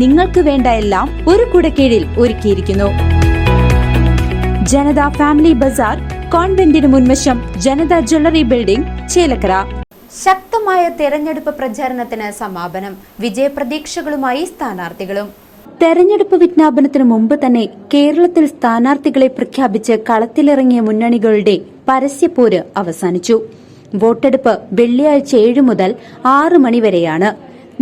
നിങ്ങൾക്ക് വേണ്ട എല്ലാം ഒരു കുടക്കീഴിൽ ഒരുക്കിയിരിക്കുന്നു. ജനത ഫാമിലി ബസാർ കോൺവെന്റിന് മുൻവശം ജനത ജ്വല്ലറി ബിൽഡിംഗ് ചേലക്കര. ശക്തമായ തെരഞ്ഞെടുപ്പ് പ്രചാരണത്തിന് സമാപനം. വിജയപ്രതീക്ഷകളുമായി സ്ഥാനാർത്ഥികളും. തെരഞ്ഞെടുപ്പ് വിജ്ഞാപനത്തിന് മുമ്പ് തന്നെ കേരളത്തിൽ സ്ഥാനാർത്ഥികളെ പ്രഖ്യാപിച്ച് കളത്തിലിറങ്ങിയ മുന്നണികളുടെ പരസ്യപ്പോര് അവസാനിച്ചു. വോട്ടെടുപ്പ് വെള്ളിയാഴ്ച ഏഴ് മുതൽ ആറ് മണിവരെയാണ്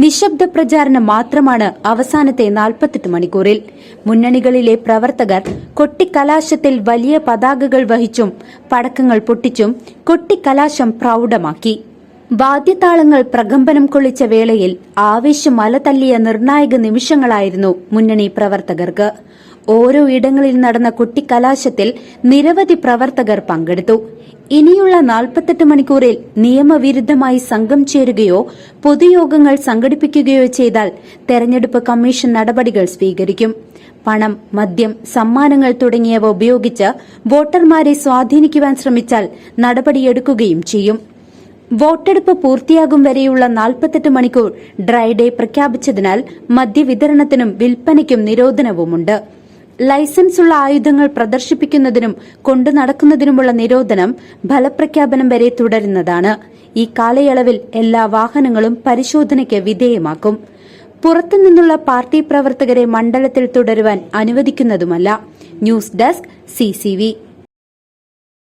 നിശബ്ദ പ്രചാരണം മാത്രമാണ് അവസാനത്തെ നാൽപ്പത്തെട്ട് മണിക്കൂറിൽ. മുന്നണികളിലെ പ്രവർത്തകർ കൊട്ടിക്കലാശത്തിൽ വലിയ പതാകകൾ വഹിച്ചും പടക്കങ്ങൾ പൊട്ടിച്ചും കൊട്ടിക്കലാശം പ്രൗഢമാക്കി. വാദ്യതാളങ്ങൾ പ്രകമ്പനം കൊള്ളിച്ച വേളയിൽ ആവേശം മലതല്ലിയ നിർണായക നിമിഷങ്ങളായിരുന്നു മുന്നണി പ്രവർത്തകർക്ക്. ഓരോ ഇടങ്ങളിൽ നടന്ന കുട്ടിക്കലാശത്തിൽ നിരവധി പ്രവർത്തകർ പങ്കെടുത്തു. ഇനിയുള്ള നാൽപ്പത്തെട്ട് മണിക്കൂറിൽ നിയമവിരുദ്ധമായി സംഘം ചേരുകയോ പൊതുയോഗങ്ങൾ സംഘടിപ്പിക്കുകയോ ചെയ്താൽ തെരഞ്ഞെടുപ്പ് കമ്മീഷൻ നടപടികൾ സ്വീകരിക്കും. പണം മദ്യം സമ്മാനങ്ങൾ തുടങ്ങിയവ ഉപയോഗിച്ച് വോട്ടർമാരെ സ്വാധീനിക്കുവാൻ ശ്രമിച്ചാൽ നടപടിയെടുക്കുകയും ചെയ്യും. വോട്ടെടുപ്പ് പൂർത്തിയാകും വരെയുള്ള നാൽപ്പത്തെട്ട് മണിക്കൂർ ഡ്രൈഡേ പ്രഖ്യാപിച്ചതിനാൽ മദ്യവിതരണത്തിനും വിൽപ്പനയ്ക്കും നിരോധനവുമുണ്ട്. ലൈസൻസുള്ള ആയുധങ്ങൾ പ്രദർശിപ്പിക്കുന്നതിനും കൊണ്ടു നടക്കുന്നതിനുമുള്ള നിരോധനം ഫലപ്രഖ്യാപനം വരെ തുടരുന്നതാണ്. ഈ കാലയളവിൽ എല്ലാ വാഹനങ്ങളും പരിശോധനയ്ക്ക് വിധേയമാക്കും. പുറത്തുനിന്നുള്ള പാർട്ടി പ്രവർത്തകരെ മണ്ഡലത്തിൽ തുടരുവാൻ അനുവദിക്കുന്നതുമല്ല. News desk CCV